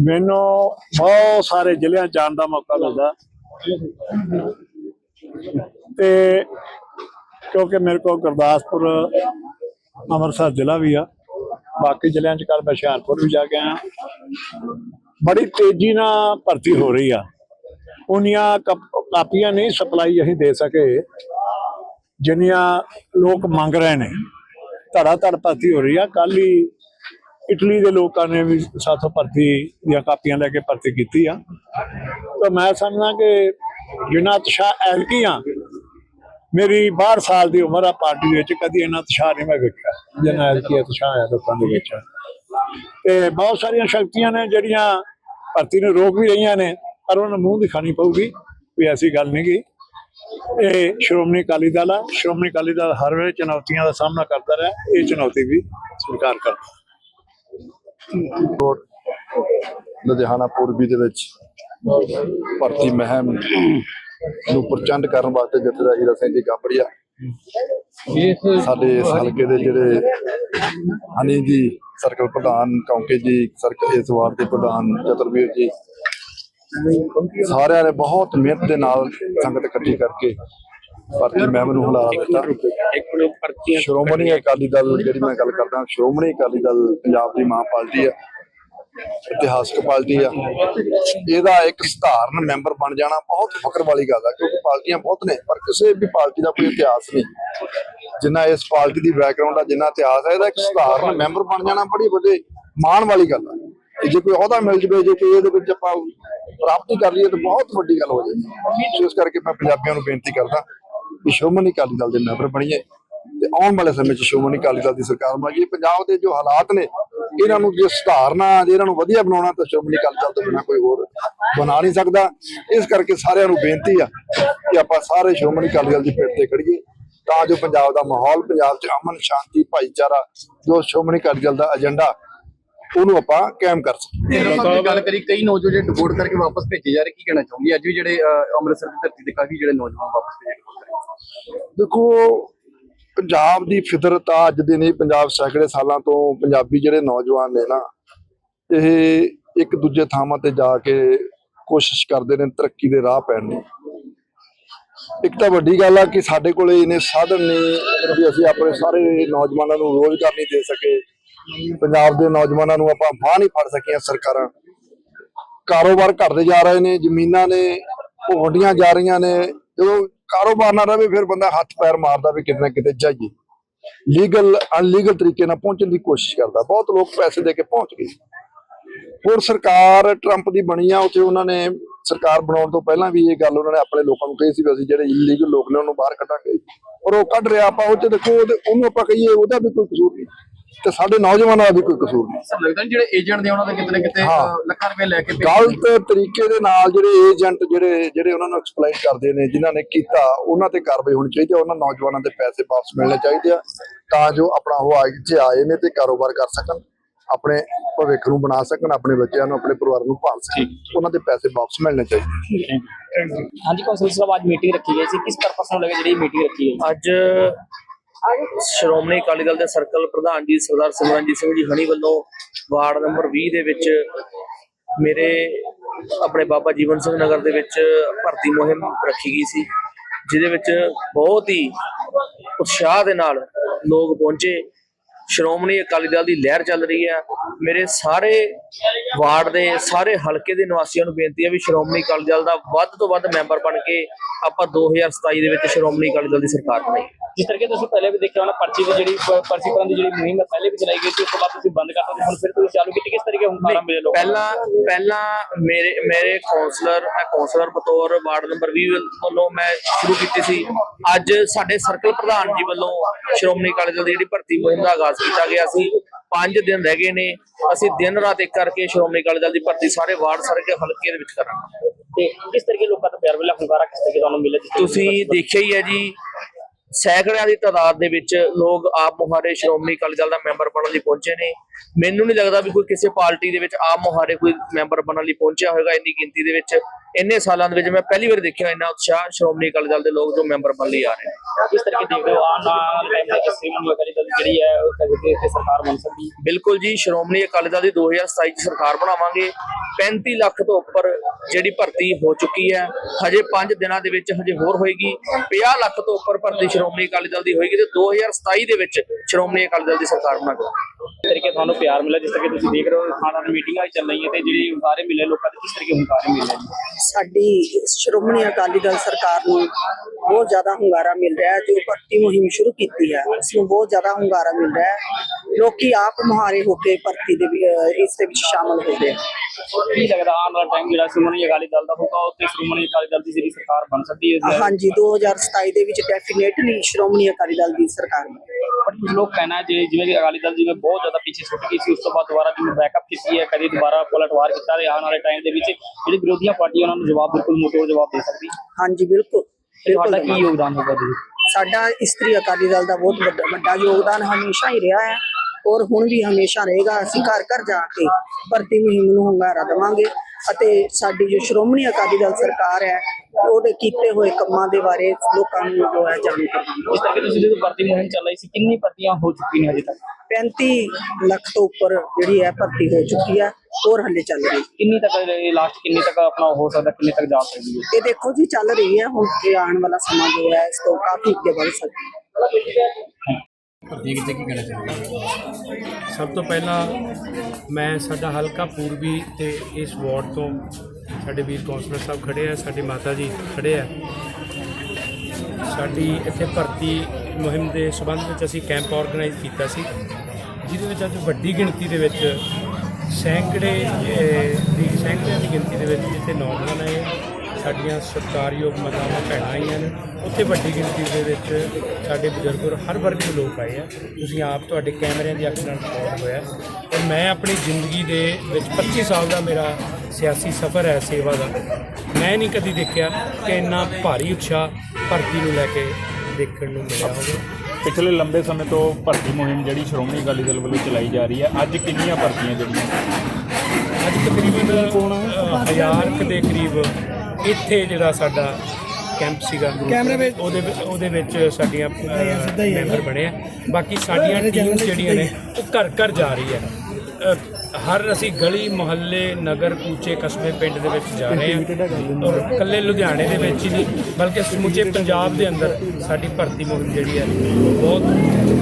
ਮੈਨੂੰ ਬਹੁਤ ਸਾਰੇ ਜ਼ਿਲ੍ਹਿਆਂ ਜਾਣ ਦਾ ਮੌਕਾ ਮਿਲਦਾ। ਤੇ ਕਿਉਂਕਿ ਮੇਰੇ ਕੋਲ ਗੁਰਦਾਸਪੁਰ ਅੰਮ੍ਰਿਤਸਰ ਜ਼ਿਲ੍ਹਾ ਵੀ ਆ। ਬਾਕੀ ਜ਼ਿਲ੍ਹਿਆਂ 'ਚ ਕੱਲ ਮੈਂ ਹੁਸ਼ਿਆਰਪੁਰ ਵੀ ਜਾ ਕੇ ਆਇਆ। ਬੜੀ ਤੇਜ਼ੀ ਨਾਲ ਭਰਤੀ ਹੋ ਰਹੀ ਆ। ਉਨੀਆਂ ਕਪ- ਕਾਪੀਆਂ ਨਹੀਂ ਸਪਲਾਈ ਅਸੀਂ ਦੇ ਸਕੇ। ਜਿੰਨੀਆਂ ਲੋਕ ਮੰਗ ਰਹੇ ਨੇ। ਧੜਾ ਧੜ ਭਰਤੀ ਹੋ ਰਹੀ ਆ। ਕੱਲ ਹੀ ਇਟਲੀ ਦੇ ਲੋਕਾਂ ਨੇ ਵੀ ਸਾਥੋਂ ਭਰਤੀ ਦੀਆਂ ਕਾਪੀਆਂ ਲੈ ਕੇ ਭਰਤੀ ਕੀਤੀ ਆ। ਤਾਂ ਮੈਂ ਸਮਝਦਾ ਕਿ ਜਿੰਨਾ ਉਤਸ਼ਾਹ ਐਲਕੀਆਂ ਮੇਰੀ 12 ਸਾਲ ਦੀ ਉਮਰ ਆ ਪਾਰਟੀ ਦੇ ਵਿੱਚ, ਕਦੀ ਇੰਨਾ ਉਤਸ਼ਾਹ ਨਹੀਂ ਮੈਂ ਵੇਖਿਆ। ਜਿੰਨਾ ਐਲਕੀ ਉਤਸ਼ਾਹ ਆ ਲੋਕਾਂ ਦੇ ਵਿੱਚ। ਤੇ ਬਹੁਤ ਸਾਰੀਆਂ ਸ਼ਕਤੀਆਂ ਨੇ ਜਿਹੜੀਆਂ ਭਰਤੀ ਨੂੰ ਰੋਕ ਵੀ ਰਹੀਆਂ ਨੇ, ਪਰ ਉਹਨਾਂ ਨੂੰ ਮੂੰਹ ਦਿਖਾਣੀ ਪਊਗੀ ਵੀ ਐਸੀ ਗੱਲ ਨਹੀਂ ਗੀ। ਇਹ ਸ਼੍ਰੋਮਣੀ ਅਕਾਲੀ ਦਲ ਆ। ਸ਼੍ਰੋਮਣੀ ਅਕਾਲੀ ਦਲ ਹਰ ਵੇਲੇ ਚੁਣੌਤੀਆਂ ਦਾ ਸਾਹਮਣਾ ਕਰਦਾ ਰਿਹਾ। ਇਹ ਚੁਣੌਤੀ ਵੀ ਸਵੀਕਾਰ ਕਰਦਾ। ਲੁਧਿਆਣਾ ਪੂਰਬੀ ਦੇ ਵਿੱਚ ਭਰਤੀ ਮਹਿਮ ਨੂੰ ਪ੍ਰਚੰਡ ਕਰਨ ਵਾਸਤੇ ਜਥੇਦਾਰ ਹੀਰਾ ਸਿੰਘ ਜੀ ਗਾਬੜੀਆ ਸਾਡੇ ਇਸ ਹਲਕੇ ਦੇ ਜਿਹੜੇ ਹਨੀ ਜੀ, ਸਰਕਲ ਪ੍ਰਧਾਨ, ਕੌਂਕੇ ਜੀ ਸਰਕਲ ਇਸ ਵਾਰ ਦੇ ਪ੍ਰਧਾਨ ਚਤਰਵੀਰ ਜੀ, ਸਾਰਿਆਂ ਨੇ ਬਹੁਤ ਮਿਹਨਤ ਦੇ ਨਾਲ ਸੰਗਤ ਇਕੱਠੀ ਕਰਕੇ ਭਰਤੀ ਮਹਿਮ ਨੂੰ ਹੁਲਾਰਾ ਦਿੱਤਾ। ਸ਼੍ਰੋਮਣੀ ਅਕਾਲੀ ਦਲ ਜਿਹੜੀ ਮੈਂ ਗੱਲ ਕਰਦਾ ਸ਼੍ਰੋਮਣੀ ਅਕਾਲੀ ਦਲ ਪੰਜਾਬ ਦੀ ਮਾਂ ਪਾਰਟੀ ਹੈ ਇਤਿਹਾਸਕ ਪਾਰਟੀ ਆ। ਇਹਦਾ ਇੱਕ ਸਧਾਰਨ ਮੈਂਬਰ ਬਣ ਜਾਣਾ ਬਹੁਤ ਫਖਰ ਵਾਲੀ ਗੱਲ ਆ ਕਿਉਂਕਿ ਪਾਰਟੀਆਂ ਬਹੁਤ ਨੇ ਪਰ ਕਿਸੇ ਵੀ ਪਾਰਟੀ ਦਾ ਕੋਈ ਇਤਿਹਾਸ ਨਹੀਂ। ਜਿੰਨਾ ਇਸ ਪਾਰਟੀ ਦੀ ਬੈਕਗ੍ਰਾਉਂਡ ਆ ਜਿੰਨਾ ਇਤਿਹਾਸ ਹੈ ਇਹਦਾ ਇੱਕ ਸਧਾਰਨ ਮੈਂਬਰ ਬਣ ਜਾਣਾ ਬੜੀ ਵੱਡੇ ਮਾਣ ਵਾਲੀ ਗੱਲ ਆ। ਜੇ ਕੋਈ ਅਹੁਦਾ ਮਿਲ ਜਵੇ ਜੇ ਕੋਈ ਇਹਦੇ ਵਿੱਚ ਆਪਾਂ ਪ੍ਰਾਪਤੀ ਕਰ ਲਈਏ ਤਾਂ ਬਹੁਤ ਵੱਡੀ ਗੱਲ ਹੋ ਜਾਂਦੀ ਹੈ ਇਸ ਕਰਕੇ ਮੈਂ ਪੰਜਾਬੀਆਂ ਨੂੰ ਬੇਨਤੀ ਕਰਦਾ ਕਿ ਸ਼੍ਰੋਮਣੀ ਅਕਾਲੀ ਦਲ ਦੇ ਮੈਂਬਰ ਬਣੀਏ ਤੇ ਆਉਣ ਵਾਲੇ ਸਮੇਂ 'ਚ ਸ਼੍ਰੋਮਣੀ ਅਕਾਲੀ ਦਲ ਦੀ ਸਰਕਾਰ ਬਣਾਈਏ ਪੰਜਾਬ ਦੇ ਜੋ ਹਾਲਾਤ ਨੇ, ਇਹਨਾਂ ਨੂੰ ਜੇ ਸੁਧਾਰਨਾ ਜੇ ਇਹਨਾਂ ਨੂੰ ਵਧੀਆ ਬਣਾਉਣਾ ਤਾਂ ਸ਼੍ਰੋਮਣੀ ਅਕਾਲੀ ਦਲ ਤੋਂ ਬਿਨਾਂ ਕੋਈ ਹੋਰ ਬਣਾ ਨਹੀਂ ਸਕਦਾ। ਇਸ ਕਰਕੇ ਸਾਰਿਆਂ ਨੂੰ ਬੇਨਤੀ ਆ ਕਿ ਆਪਾਂ ਸਾਰੇ ਸ਼੍ਰੋਮਣੀ ਅਕਾਲੀ ਦਲ ਦੀ ਪਿੱਠ ਤੇ ਖੜੀਏ ਤਾਂ ਜੋ ਪੰਜਾਬ ਦਾ ਮਾਹੌਲ, ਪੰਜਾਬ 'ਚ ਅਮਨ, ਸ਼ਾਂਤੀ, ਭਾਈਚਾਰਾ, ਜੋ ਸ਼੍ਰੋਮਣੀ ਅਕਾਲੀ ਦਲ ਦਾ ਏਜੰਡਾ, ਉਹਨੂੰ ਆਪਾਂ ਕਾਇਮ ਕਰ ਸਕੀਏ। ਗੱਲ ਕਰੀ, ਕਈ ਨੌਜਵਾਨ ਜਿਹੜੇ ਡਿਪੋਰਟ ਕਰਕੇ ਵਾਪਸ ਭੇਜੇ ਜਾ ਰਹੇ, ਕੀ ਕਹਿਣਾ ਚਾਹੋਗੇ? ਅੱਜ ਵੀ ਜਿਹੜੇ ਅੰਮ੍ਰਿਤਸਰ ਦੀ ਧਰਤੀ ਤੇ ਕਾਫੀ ਜਿਹੜੇ ਨੌਜਵਾਨ ਵਾਪਸ ਭੇਜੇ ਦੇਖੋ, ਪੰਜਾਬ ਦੀ ਫਿਤਰਤ ਆ ਅੱਜ ਦੀ ਨਹੀਂ, ਪੰਜਾਬ ਸੈਂਕੜੇ ਸਾਲਾਂ ਤੋਂ ਪੰਜਾਬੀ ਜਿਹੜੇ ਨੌਜਵਾਨ ਨੇ ਨਾ, ਇਹ ਇੱਕ ਦੂਜੇ ਥਾਵਾਂ ਤੇ ਜਾ ਕੇ ਕੋਸ਼ਿਸ਼ ਕਰਦੇ ਨੇ, ਤਰੱਕੀ ਦੇ ਰਾਹ ਪੈਣ ਦੀ। ਇੱਕ ਤਾਂ ਵੱਡੀ ਗੱਲ ਆ ਕਿ ਸਾਡੇ ਕੋਲੇ ਇਹਨੇ ਸਾਧਨ ਨਹੀਂ ਵੀ ਅਸੀਂ ਆਪਣੇ ਸਾਰੇ ਨੌਜਵਾਨਾਂ ਨੂੰ ਰੋਜ਼ਗਾਰ ਨਹੀਂ ਦੇ ਸਕੇ। ਪੰਜਾਬ ਦੇ ਨੌਜਵਾਨਾਂ ਨੂੰ ਆਪਾਂ ਬਾਹ ਨਹੀਂ ਫੜ ਸਕੀਆਂ ਸਰਕਾਰਾਂ। ਕਾਰੋਬਾਰ ਘਟਦੇ ਜਾ ਰਹੇ ਨੇ, ਜ਼ਮੀਨਾਂ ਨੇ ਉਹ ਵੰਡੀਆਂ ਜਾ ਰਹੀਆਂ ਨੇ। ਜਦੋਂ ਕਾਰੋਬਾਰ ਨਾ ਰਵੇ, ਫਿਰ ਬੰਦਾ ਹੱਥ ਪੈਰ ਮਾਰਦਾ ਵੀ ਕਿਤੇ ਨਾ ਕਿਤੇ ਜਾਈਏ। ਲੀਗਲ ਅਨਲੀਗਲ ਤਰੀਕੇ ਨਾਲ ਪਹੁੰਚਣ ਦੀ ਕੋਸ਼ਿਸ਼ ਕਰਦਾ। ਬਹੁਤ ਲੋਕ ਪੈਸੇ ਦੇ ਕੇ ਪਹੁੰਚ ਗਏ। ਹੋਰ ਸਰਕਾਰ ਟਰੰਪ ਦੀ ਬਣੀ ਆ, ਉੱਥੇ ਉਹਨਾਂ ਨੇ ਸਰਕਾਰ ਬਣਾਉਣ ਤੋਂ ਪਹਿਲਾਂ ਵੀ ਇਹ ਗੱਲ ਉਹਨਾਂ ਨੇ ਆਪਣੇ ਲੋਕਾਂ ਨੂੰ ਕਹੀ ਸੀ ਵੀ ਅਸੀਂ ਜਿਹੜੇ ਇਲੀਗਲ ਲੋਕ ਨੇ, ਉਹਨੂੰ ਬਾਹਰ ਕੱਢਾਂਗੇ। ਔਰ ਉਹ ਕੱਢ ਰਿਹਾ ਆਪਾਂ, ਉਹ ਚ ਦੇਖੋ ਉਹਨੂੰ ਆਪਾਂ ਕਹੀਏ, ਉਹਦਾ ਵੀ ਕੋਈ ਕਸੂਰ ਨਹੀਂ। ਤੇ ਸਾਡੇ ਨੌਜਵਾਨਾਂ ਦਾ ਵੀ ਕੋਈ ਕਸੂਰ ਨਹੀਂ। ਸਰ ਲੱਗਦਾ ਜਿਹੜੇ ਏਜੰਟ ਨੇ ਉਹਨਾਂ ਦਾ ਕਿਤੇ ਨਾ ਕਿਤੇ ਲੱਖਾਂ ਰੁਪਏ ਲੈ ਕੇ। ਗਲਤ ਤਰੀਕੇ ਦੇ ਨਾਲ ਜਿਹੜੇ ਏਜੰਟ ਜਿਹੜੇ ਜਿਹੜੇ ਉਹਨਾਂ ਨੂੰ ਐਕਸਪਲਾਈਨ ਕਰਦੇ ਨੇ ਜਿਨ੍ਹਾਂ ਨੇ ਕੀਤਾ ਉਹਨਾਂ ਤੇ ਕਾਰਵਾਈ ਹੋਣੀ ਚਾਹੀਦੀ ਹੈ ਉਹਨਾਂ ਨੌਜਵਾਨਾਂ ਦੇ ਪੈਸੇ ਵਾਪਸ ਮਿਲਣੇ ਚਾਹੀਦੇ ਆ ਤਾਂ ਜੋ ਆਪਣਾ ਉਹ ਆਏ ਚ ਆਏ ਨੇ ਤੇ ਕਾਰੋਬਾਰ ਕਰ ਸਕਣ ਆਪਣੇ ਭਵਿੱਖ ਨੂੰ ਬਣਾ ਸਕਣ ਆਪਣੇ ਬੱਚਿਆਂ ਨੂੰ ਆਪਣੇ ਪਰਿਵਾਰ ਨੂੰ ਪਾਲ ਸਕਣ ਉਹਨਾਂ ਦੇ ਪੈਸੇ ਵਾਪਸ ਮਿਲਣੇ ਚਾਹੀਦੇ ਹਾਂਜੀ ਕੌਂਸਲ ਸਾਹਿਬ ਅੱਜ ਮੀਟਿੰਗ ਰੱਖੀ ਗਈ ਸੀ। ਕਿਸ ਪਰਪਸ ਨੂੰ ਲੈ ਕੇ ਜਿਹੜੀ ਮੀਟਿੰਗ ਰੱਖੀ ਗਈ ਅੱਜ ਸ਼੍ਰੋਮਣੀ ਅਕਾਲੀ ਦਲ ਦੇ ਸਰਕਲ ਪ੍ਰਧਾਨ ਜੀ ਸਰਦਾਰ ਸਿਮਰਨਜੀਤ ਸਿੰਘ ਜੀ ਹਣੀ ਵੱਲੋਂ ਵਾਰਡ ਨੰਬਰ 20 ਦੇ ਵਿੱਚ ਮੇਰੇ ਆਪਣੇ ਬਾਬਾ ਜੀਵਨ ਸਿੰਘ ਨਗਰ ਦੇ ਵਿੱਚ ਭਰਤੀ ਮੁਹਿੰਮ ਰੱਖੀ ਗਈ ਸੀ, ਜਿਹਦੇ ਵਿੱਚ ਬਹੁਤ ਹੀ ਉਤਸ਼ਾਹ ਦੇ ਨਾਲ ਲੋਕ ਪਹੁੰਚੇ। ਸ਼੍ਰੋਮਣੀ ਅਕਾਲੀ ਦਲ ਦੀ ਲਹਿਰ ਚੱਲ ਰਹੀ ਹੈ। ਮੇਰੇ ਸਾਰੇ ਵਾਰਡ ਦੇ ਸਾਰੇ ਹਲਕੇ ਦੇ ਨਿਵਾਸੀਆਂ ਨੂੰ ਬੇਨਤੀ ਹੈ ਵੀ ਸ਼੍ਰੋਮਣੀ ਅਕਾਲੀ ਦਲ ਦਾ ਵੱਧ ਤੋਂ ਵੱਧ ਮੈਂਬਰ ਬਣ ਕੇ ਆਪਾਂ 2027 ਦੇ ਵਿੱਚ ਸ਼੍ਰੋਮਣੀ ਅਕਾਲੀ ਦਲ ਦੀ ਸਰਕਾਰ ਬਣਾਈ। ਜਿਸ ਤਰੀਕੇ ਤੁਸੀਂ ਪਹਿਲੇ ਵੀ ਦੇਖਿਆ ਹੋਣਾ ਪਰਚੀ ਦੀ ਜਿਹੜੀ ਪਰਚੀ ਕਰਨ ਦੀ ਜਿਹੜੀ ਮੁਹਿੰਮ ਹੈ ਪਹਿਲੇ ਵੀ ਚਲਾਈ ਗਈ ਸੀ ਉਸ ਤੋਂ ਬਾਅਦ ਤੁਸੀਂ ਬੰਦ ਕਰਤਾ ਤੇ ਹੁਣ ਫਿਰ ਤੁਸੀਂ ਚਾਲੂ ਕੀਤੀ ਕਿਸ ਤਰੀਕੇ ਹੁੰਕਾਰਾ ਮਿਲੇ ਲੋਕਾਂ? ਪਹਿਲਾਂ ਪਹਿਲਾਂ ਮੇਰੇ ਮੇਰੇ ਕਾਉਂਸਲਰ ਮੈਂ ਕਾਉਂਸਲਰ ਬਤੌਰ ਵਾਰਡ ਨੰਬਰ 20 ਵੱਲੋਂ ਮੈਂ ਸ਼ੁਰੂ ਕੀਤੀ ਸੀ। ਅੱਜ ਸਾਡੇ ਸਰਕਲ ਪ੍ਰਧਾਨ ਜੀ ਵੱਲੋਂ ਸ਼੍ਰੋਮਣੀ ਅਕਾਲੀ ਦਲ ਦੀ ਜਿਹੜੀ ਭਰਤੀ ਮੁਹਿੰਮ ਦਾ ਆਗਾਜ਼ ਕੀਤਾ ਗਿਆ ਸੀ। ਪੰਜ ਦਿਨ ਰਹਿ ਗਏ ਨੇ। ਅਸੀਂ ਦਿਨ ਰਾਤ ਇੱਕ ਕਰਕੇ ਸ਼੍ਰੋਮਣੀ ਅਕਾਲੀ ਦਲ ਦੀ ਭਰਤੀ ਸਾਰੇ ਵਾਰਡ ਸਾਰੇ ਹਲਕੇ ਦੇ ਵਿੱਚ ਕਰਾਂਗੇ। ਤੇ ਕਿਸ ਤਰੀਕੇ ਲੋਕਾਂ ਦਾ ਪਿਆਰ ਮਿਲਿਆ ਹੁੰਕਾਰਾ ਕਿਸ ਤਰੀਕੇ ਤੁਹਾਨੂੰ ਮਿਲਿਆ ਤੁਸੀਂ ਦੇਖਿਆ ਹੀ ਹੈ ਜੀ ਸੈਂਕੜਿਆਂ ਦੀ ਤਾਦਾਦ ਦੇ ਵਿੱਚ ਲੋਕ ਆਪ ਮੁਹਾਰੇ ਸ਼੍ਰੋਮਣੀ ਅਕਾਲੀ ਦਲ ਦਾ ਮੈਂਬਰ ਬਣਨ ਲਈ ਪਹੁੰਚੇ ਨੇ। ਮੈਨੂੰ ਨਹੀਂ ਲੱਗਦਾ ਵੀ ਕੋਈ ਕਿਸੇ ਪਾਰਟੀ ਦੇ ਵਿੱਚ ਆਪ ਮੁਹਾਰੇ ਕੋਈ ਮੈਂਬਰ ਬਣਨ ਲਈ ਪਹੁੰਚਿਆ ਹੋਵੇਗਾ ਇੰਨੀ ਗਿਣਤੀ ਦੇ ਵਿੱਚ। ਇੰਨੇ ਸਾਲਾਂ ਦੇ ਵਿੱਚ ਮੈਂ ਪਹਿਲੀ ਵਾਰ ਦੇਖਿਆ ਇੰਨਾ ਉਤਸ਼ਾਹ ਸ਼੍ਰੋਮਣੀ ਅਕਾਲੀ ਦਲ ਦੇ ਲੋਕ ਜੋ ਮੈਂਬਰ ਬਣ ਲਈ ਆ ਰਹੇ ਨੇ। ਕਿਸ ਤਰੀਕੇ ਦੇਖਦੇ ਹੋ? ਆਉਣ ਵਾਲੇ ਟਾਈਮ ਦੇ ਸ਼੍ਰੋਮਣੀ ਅਕਾਲੀ ਦਲ ਜਿਹੜੀ ਹੈ ਉਹ ਕਦੇ ਤੇ ਸਰਕਾਰ ਬਣ ਸਕਦੀ ਬਿਲਕੁਲ ਜੀ ਸ਼੍ਰੋਮਣੀ ਅਕਾਲੀ ਦਲ ਦੀ 2027 ਚ ਸਰਕਾਰ ਬਣਾਵਾਂਗੇ। 35 ਲੱਖ ਤੋਂ ਉੱਪਰ ਜਿਹੜੀ ਭਰਤੀ ਹੋ ਚੁੱਕੀ ਹੈ ਹਜੇ 5 ਦਿਨਾਂ ਦੇ ਵਿੱਚ ਹਜੇ ਹੋਰ ਹੋਏਗੀ। 50 ਲੱਖ ਤੋਂ ਉੱਪਰ ਭਰਤੀ ਸ਼੍ਰੋਮਣੀ ਅਕਾਲੀ ਦਲ ਦੀ ਹੋਏਗੀ ਤੇ 2027 ਦੇ ਵਿੱਚ ਸ਼੍ਰੋਮਣੀ ਅਕਾਲੀ ਦਲ ਦੀ ਸਰਕਾਰ ਬਣਾਵਾਂਗੇ ਤਰੀਕੇ ਤੁਹਾਨੂੰ ਪਿਆਰ ਮਿਲਿਆ? ਜਿਸ ਤਰੀਕੇ ਤੁਸੀਂ ਦੇਖ ਰਹੇ ਹੋ ਖਾਣਾ ਮੀਟਿੰਗਾਂ ਚੱਲ ਰਹੀਆਂ ਤੇ ਜਿਹੜੀ ਹੁੰਗਾਰੇ ਮਿਲੇ ਲੋਕਾਂ ਦੇ ਕਿਸ ਤਰੀਕੇ ਹੁੰਗਾਰੇ ਮਿਲੇ? ਸਾਡੀ ਸ਼੍ਰੋਮਣੀ ਅਕਾਲੀ ਦਲ ਸਰਕਾਰ ਨੂੰ ਬਹੁਤ ਜ਼ਿਆਦਾ ਹੁੰਗਾਰਾ ਮਿਲ ਰਿਹਾ ਹੈ ਜੋ ਭਰਤੀ ਮੁਹਿੰਮ ਸ਼ੁਰੂ ਕੀਤੀ ਹੈ। ਇਸ ਨੂੰ ਬਹੁਤ ਜ਼ਿਆਦਾ ਹੁੰਗਾਰਾ ਮਿਲ ਰਿਹਾ ਹੈ। ਲੋਕੀ ਆਪ ਮੁਹਾਰੇ ਹੋ ਕੇ ਭਰਤੀ ਦੇ ਇਸ ਦੇ ਵਿੱਚ ਸ਼ਾਮਲ ਹੋ ਗਏ। ਕੀ ਲੱਗਦਾ ਆਉਣ ਵਾਲਾ ਟਾਈਮ ਜਿਹੜਾ ਸ਼੍ਰੋਮਣੀ ਅਕਾਲੀ ਦਲ ਦਾ ਹੋਊਗਾ ਉੱਤੇ ਸ਼੍ਰੋਮਣੀ ਅਕਾਲੀ ਦਲ ਦੀ ਜਿਹੜੀ ਸਰਕਾਰ ਬਣ ਸਕਦੀ ਹੈ? ਹਾਂਜੀ 2027 ਦੇ ਵਿੱਚ ਡੈਫੀਨੇਟਲੀ ਸ਼੍ਰੋਮਣੀ ਅਕਾਲੀ ਦਲ ਦੀ ਸਰਕਾਰ ਬਣੇਗੀ। ਬਟ ਕੁਝ ਲੋਕ ਕਹਿਣਾ ਹੈ ਜਿਵੇਂ ਕਿ ਅਕਾਲੀ ਦਲ ਜਿਵੇਂ ਬਹੁਤ ਜ਼ਿਆਦਾ ਪਿੱਛੇ ਛੁੱਟ ਗਈ ਸੀ ਉਸ ਤੋਂ ਬਾਅਦ ਦੁਬਾਰਾ ਜਿਵੇਂ ਬੈਕਅਪ ਕੀਤੀ ਹੈ ਕਦੀ ਦੁਬਾਰਾ ਪਲਟਵਾਰ ਕੀਤਾ ਤੇ ਆਉਣ ਵਾਲੇ ਟਾਈਮ ਦੇ ਵਿੱਚ ਜਿਹੜੀ ਵਿਰੋਧੀਆਂ ਪਾਰਟੀਆਂ ਉਹਨਾਂ ਨੂੰ ਜਵਾਬ ਬਿਲਕੁਲ ਮੋਟੋ ਜਵਾਬ ਦੇ ਸਕਦੀ। ਹਾਂਜੀ ਬਿਲਕੁਲ ਤੁਹਾਡਾ ਕੀ ਯੋਗਦਾਨ ਹੋਊਗਾ ਜੀ? ਸਾਡਾ ਇਸਤਰੀ ਅਕਾਲੀ ਦਲ ਦਾ ਬਹੁਤ ਵੱਡਾ ਵੱਡਾ ਯੋਗਦਾਨ ਹਮੇਸ਼ਾ ਹੀ ਰਿਹਾ ਹੈ ਔਰ ਹੁਣ ਵੀ ਹਮੇਸ਼ਾ ਰਹੇਗਾ। ਅਸੀਂ ਘਰ ਘਰ ਜਾ ਕੇ ਭਰਤੀ ਮੁਹਿੰਮ ਨੂੰ ਹੁੰਗਾਰਾ ਦੇਵਾਂਗੇ ਅਤੇ ਸਾਡੀ ਜੋ ਸ਼੍ਰੋਮਣੀ ਅਕਾਲੀ ਦਲ ਸਰਕਾਰ ਹੈ ਉਹਦੇ ਕੀਤੇ ਹੋਏ ਕੰਮਾਂ ਦੇ ਬਾਰੇ ਲੋਕਾਂ ਨੂੰ ਜੋ ਹੈ ਜਾਣੂ ਕਰਵਾਵਾਂਗੇ ਜਿਸ ਤਰ੍ਹਾਂ ਕਿ ਤੁਸੀਂ ਜਦੋਂ ਭਰਤੀ ਮੁਹਿੰਮ ਚੱਲ ਰਹੀ ਸੀ ਕਿੰਨੀ ਭਰਤੀਆਂ ਹੋ ਚੁੱਕੀ ਨੇ ਹਜੇ ਤੱਕ? 35 ਲੱਖ ਤੋਂ ਉੱਪਰ ਜਿਹੜੀ ਹੈ ਭਰਤੀ ਹੋ ਚੁੱਕੀ ਹੈ ਹੋਰ ਹੱਲੇ ਚੱਲ ਰਹੀ ਕਿੰਨੀ ਤੱਕ ਲਾਸਟ ਕਿੰਨੀ ਤੱਕ ਆਪਣਾ ਹੋ ਸਕਦਾ ਕਿੰਨੇ ਤੱਕ ਜਾ ਸਕਦੀ ਹੈ? ਇਹ ਦੇਖੋ ਜੀ ਚੱਲ ਰਹੀ ਹੈ ਹੁਣ ਇਹ ਆਉਣ ਵਾਲਾ ਸਮਾਂ ਜੋ ਹੈ ਇਸ ਤੋਂ ਕਾਫੀ ਅੱਗੇ ਵੱਧ ਸਕਦਾ ਹੈ? ਸਭ ਤੋਂ ਪਹਿਲਾਂ ਮੈਂ ਸਾਡਾ ਹਲਕਾ ਪੂਰਬੀ ਤੇ ਇਸ ਵਾਰਡ ਤੋਂ ਸਾਡੇ ਵੀਰ ਕੌਂਸਲਰ ਸਾਹਿਬ ਖੜੇ ਆ, ਸਾਡੇ ਮਾਤਾ ਜੀ ਖੜੇ ਆ। ਸਾਡੀ ਇੱਥੇ ਭਰਤੀ ਮੁਹਿੰਮ ਦੇ ਸਬੰਧ ਵਿੱਚ ਅਸੀਂ ਕੈਂਪ ਆਰਗੇਨਾਈਜ਼ ਕੀਤਾ ਸੀ, ਜਿਹਦੇ ਵਿੱਚ ਅੱਜ ਵੱਡੀ ਗਿਣਤੀ ਦੇ ਵਿੱਚ ਸੈਂਕੜੇ ਦੀ ਸੈਂਕੜਿਆਂ ਦੀ ਗਿਣਤੀ ਦੇ ਵਿੱਚ ਜਿੱਥੇ ਨੌਜਵਾਨ ਆਏ ਸਾਡੀਆਂ ਸਤਿਕਾਰਯੋਗ ਮਾਤਾਵਾਂ ਭੈਣਾਂ ਆਈਆਂ ਨੇ। ਉੱਥੇ ਵੱਡੀ ਗਿਣਤੀ ਦੇ ਵਿੱਚ ਸਾਡੇ ਬਜ਼ੁਰਗ ਔਰ ਹਰ ਵਰਗ ਦੇ ਲੋਕ ਆਏ ਆ। ਤੁਸੀਂ ਆਪ ਤੁਹਾਡੇ ਕੈਮਰਿਆਂ ਦੀ ਅੱਖ ਨਾਲ ਰਿਕਾਰਡ ਹੋਇਆ। ਔਰ ਮੈਂ ਆਪਣੀ ਜ਼ਿੰਦਗੀ ਦੇ ਵਿੱਚ 25 ਸਾਲ ਦਾ ਮੇਰਾ ਸਿਆਸੀ ਸਫ਼ਰ ਹੈ ਸੇਵਾ ਦਾ। ਮੈਂ ਨਹੀਂ ਕਦੀ ਦੇਖਿਆ ਕਿ ਇੰਨਾ ਭਾਰੀ ਉਤਸ਼ਾਹ ਭਰਤੀ ਨੂੰ ਲੈ ਕੇ ਦੇਖਣ ਨੂੰ ਮਿਲਿਆ ਹੋਵੇ। ਪਿਛਲੇ ਲੰਬੇ ਸਮੇਂ ਤੋਂ ਭਰਤੀ ਮੁਹਿੰਮ ਜਿਹੜੀ ਸ਼੍ਰੋਮਣੀ ਅਕਾਲੀ ਦਲ ਵੱਲੋਂ ਚਲਾਈ ਜਾ ਰਹੀ ਹੈ ਅੱਜ ਕਿੰਨੀਆਂ ਭਰਤੀਆਂ ਜਿਹੜੀਆਂ? ਅੱਜ ਤਕਰੀਬਨ ਅ, ਹਜ਼ਾਰ ਕੁ ਦੇ ਕਰੀਬ ਇੱਥੇ ਜਿਹੜਾ ਸਾਡਾ ਕੈਂਪ ਸੀਗਾ ਉਹਦੇ ਵਿੱਚ- ਉਹਦੇ ਵਿੱਚ ਸਾਡੀਆਂ ਮੈਂਬਰ ਬਣੇ ਆ। ਬਾਕੀ ਸਾਡੀਆਂ ਟੀਮ ਜਿਹੜੀਆਂ ਨੇ ਉਹ ਘਰ ਘਰ ਜਾ ਰਹੀ ਹੈ। ਹਰ ਅਸੀਂ ਗਲੀ, ਮੁਹੱਲੇ, ਨਗਰ, ਕੂਚੇ, ਕਸਬੇ ਪਿੰਡ ਦੇ ਵਿੱਚ ਜਾ ਰਹੇ ਹਾਂ। ਔਰ ਇਕੱਲੇ ਲੁਧਿਆਣੇ ਦੇ ਵਿੱਚ ਹੀ ਨਹੀਂ, ਬਲਕਿ ਸਮੁੱਚੇ ਪੰਜਾਬ ਦੇ ਅੰਦਰ ਸਾਡੀ ਭਰਤੀ ਮੁਹਿੰਮ ਜਿਹੜੀ ਹੈ, ਬਹੁਤ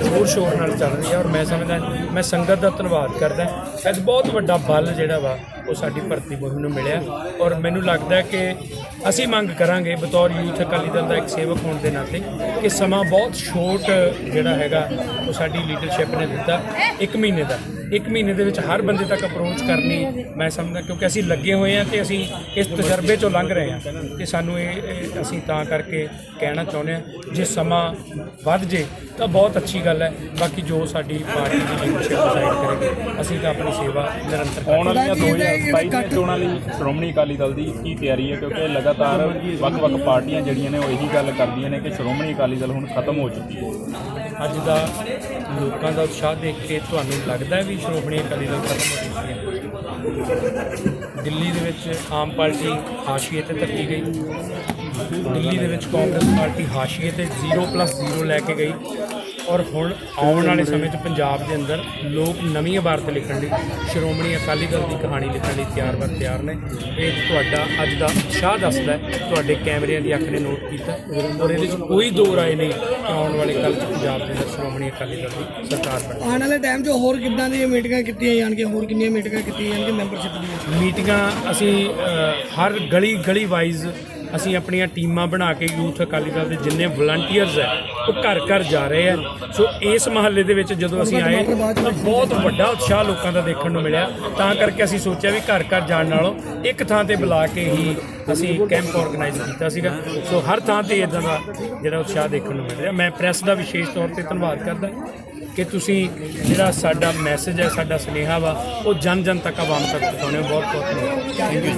ਜ਼ੋਰ ਸ਼ੋਰ ਨਾਲ ਚੱਲ ਰਹੀ ਹੈ। ਔਰ ਮੈਂ ਸਮਝਦਾ, ਮੈਂ ਸੰਗਤ ਦਾ ਧੰਨਵਾਦ ਕਰਦਾ ਅੱਜ ਬਹੁਤ ਵੱਡਾ ਬਲ ਜਿਹੜਾ ਵਾ, ਉਹ ਸਾਡੀ ਭਰਤੀ ਮੁਹਿੰਮ ਨੂੰ ਮਿਲਿਆ। ਔਰ ਮੈਨੂੰ ਲੱਗਦਾ ਕਿ ਅਸੀਂ ਮੰਗ ਕਰਾਂਗੇ ਬਤੌਰ ਯੂਥ ਅਕਾਲੀ ਦਲ ਦਾ ਇੱਕ ਸੇਵਕ ਹੋਣ ਦੇ ਨਾਤੇ ਕਿ ਸਮਾਂ ਬਹੁਤ ਛੋਟ ਜਿਹੜਾ ਹੈਗਾ, ਉਹ ਸਾਡੀ ਲੀਡਰਸ਼ਿਪ ਨੇ ਦਿੱਤਾ, ਇੱਕ ਮਹੀਨੇ ਦਾ। ਇੱਕ ਮਹੀਨੇ ਦੇ ਵਿੱਚ ਹਰ ਬੰਦੇ ਤੱਕ ਅਪਰੋਚ ਕਰਨੀ ਮੈਂ ਸਮਝਦਾ ਕਿਉਂਕਿ ਅਸੀਂ ਲੱਗੇ ਹੋਏ ਹਾਂ ਤੇ ਅਸੀਂ ਇਸ ਤਜਰਬੇ ਚੋਂ ਲੰਘ ਰਹੇ ਹਾਂ ਤੇ ਸਾਨੂੰ ਇਹ ਅਸੀਂ ਤਾਂ ਕਰਕੇ ਕਹਿਣਾ ਚਾਹੁੰਦੇ ਹਾਂ ਜੇ ਸਮਾਂ ਵੱਧ ਜੇ ਤਾਂ ਬਹੁਤ ਅੱਛੀ ਗੱਲ ਹੈ। ਬਾਕੀ ਜੋ ਸਾਡੀ ਪਾਰਟੀ ਦੀ ਲੀਡਰਸ਼ਿਪ ਡਿਸਾਈਡ ਕਰੇਗੀ ਅਸੀਂ ਤਾਂ ਆਪਣੀ ਸੇਵਾ ਨਿਰੰਤਰ ਆਉਣ ਕਰਾਂਗੇ। ਵਾਲੀਆਂ 2022 ਦੀਆਂ ਚੋਣਾਂ ਲਈ ਸ਼੍ਰੋਮਣੀ ਅਕਾਲੀ ਦਲ ਦੀ ਕੀ ਤਿਆਰੀ ਹੈ? ਕਿਉਂਕਿ ਲਗਾਤਾਰ ਵੱਖ-ਵੱਖ ਪਾਰਟੀਆਂ ਜਿਹੜੀਆਂ ਨੇ ਉਹ ਇਹੀ ਗੱਲ ਕਰਦੀਆਂ ਨੇ ਕਿ ਸ਼੍ਰੋਮਣੀ ਅਕਾਲੀ ਦਲ ਹੁਣ ਖਤਮ ਹੋ ਚੁੱਕੀ ਹੈ। ਅੱਜ ਦਾ ਲੋਕਾਂ ਦਾ ਉਤਸ਼ਾਹ ਦੇਖ ਕੇ ਤੁਹਾਨੂੰ ਲੱਗਦਾ ਹੈ ਵੀ ਸ਼੍ਰੋਮਣੀ ਅਕਾਲੀ ਦਲ ਖਤਮ ਹੋ ਚੁੱਕੀ ਹੈ। ਦਿੱਲੀ ਦੇ ਵਿੱਚ ਆਮ ਪਾਰਟੀ ਹਾਸ਼ੀਏ ਤੇ ਧੱਕੀ ਗਈ। ਦਿੱਲੀ ਦੇ ਵਿੱਚ ਕਾਂਗਰਸ ਪਾਰਟੀ ਹਾਸ਼ੀਏ ਤੇ 0+0 ਲੈ ਕੇ ਗਈ। ਔਰ ਹੁਣ ਆਉਣ ਵਾਲੇ ਸਮੇਂ 'ਚ ਪੰਜਾਬ ਦੇ ਅੰਦਰ ਲੋਕ ਨਵੀਂ ਇਬਾਰਤ ਲਿਖਣ ਲਈ ਸ਼੍ਰੋਮਣੀ ਅਕਾਲੀ ਦਲ ਦੀ ਕਹਾਣੀ ਲਿਖਣ ਲਈ ਤਿਆਰ ਬਰ ਤਿਆਰ ਨੇ। ਇਹ ਤੁਹਾਡਾ ਅੱਜ ਦਾ ਉਤਸ਼ਾਹ ਦੱਸਦਾ ਤੁਹਾਡੇ ਕੈਮਰਿਆਂ ਦੀ ਅੱਖ ਨੇ ਨੋਟ ਕੀਤਾ ਔਰ ਇਹਦੇ 'ਚ ਕੋਈ ਦੋ ਰਾਏ ਨਹੀਂ ਕਿ ਆਉਣ ਵਾਲੇ ਕੱਲ੍ਹ 'ਚ ਪੰਜਾਬ ਦੇ ਅੰਦਰ ਸ਼੍ਰੋਮਣੀ ਅਕਾਲੀ ਦਲ ਦੀ ਸਰਕਾਰ ਬਣੇ ਆਉਣ ਵਾਲੇ ਟਾਈਮ 'ਚ ਹੋਰ ਕਿੱਦਾਂ ਦੀਆਂ ਮੀਟਿੰਗਾਂ ਕੀਤੀਆਂ ਜਾਣਗੀਆਂ? ਹੋਰ ਕਿੰਨੀਆਂ ਮੀਟਿੰਗਾਂ ਕੀਤੀਆਂ ਜਾਣਗੀਆਂ? ਮੈਂਬਰਸ਼ਿਪ ਦੀਆਂ? ਮੀਟਿੰਗਾਂ ਅਸੀਂ ਹਰ ਗਲੀ ਗਲੀ ਵਾਈਜ਼ ਅਸੀਂ ਆਪਣੀਆਂ ਟੀਮਾਂ ਬਣਾ ਕੇ ਯੂਥ ਅਕਾਲੀ ਦਲ ਦੇ ਜਿੰਨੇ ਵਲੰਟੀਅਰਸ ਹੈ, ਉਹ ਘਰ ਘਰ ਜਾ ਰਹੇ ਆ। ਸੋ ਇਸ ਮਹੱਲੇ ਦੇ ਵਿੱਚ ਜਦੋਂ ਅਸੀਂ ਆਏ, ਤਾਂ ਬਹੁਤ ਵੱਡਾ ਉਤਸ਼ਾਹ ਲੋਕਾਂ ਦਾ ਦੇਖਣ ਨੂੰ ਮਿਲਿਆ। ਤਾਂ ਕਰਕੇ ਅਸੀਂ ਸੋਚਿਆ ਵੀ ਘਰ ਘਰ ਜਾਣ ਨਾਲੋਂ ਇੱਕ ਥਾਂ ਤੇ ਬੁਲਾ ਕੇ ਹੀ ਅਸੀਂ ਕੈਂਪ ਆਰਗੇਨਾਈਜ਼ ਕੀਤਾ ਸੀਗਾ। ਸੋ ਹਰ ਥਾਂ ਤੇ ਇਦਾਂ ਦਾ ਜਿਹੜਾ ਉਤਸ਼ਾਹ ਦੇਖਣ ਨੂੰ ਮਿਲ ਰਿਹਾ। ਮੈਂ ਪ੍ਰੈਸ ਦਾ ਵਿਸ਼ੇਸ਼ ਤੌਰ ਤੇ ਧੰਨਵਾਦ ਕਰਦਾ ਕਿ ਤੁਸੀਂ ਜਿਹੜਾ ਸਾਡਾ ਮੈਸੇਜ ਹੈ, ਸਾਡਾ ਸੁਨੇਹਾ ਵਾ, ਉਹ ਜਨ ਜਨ ਤੱਕ ਆਵਾਮ ਤੱਕ ਪਹੁੰਚਾਉਣੇ ਹੋ। ਬਹੁਤ ਬਹੁਤ ਧੰਨਵਾਦ। Thank you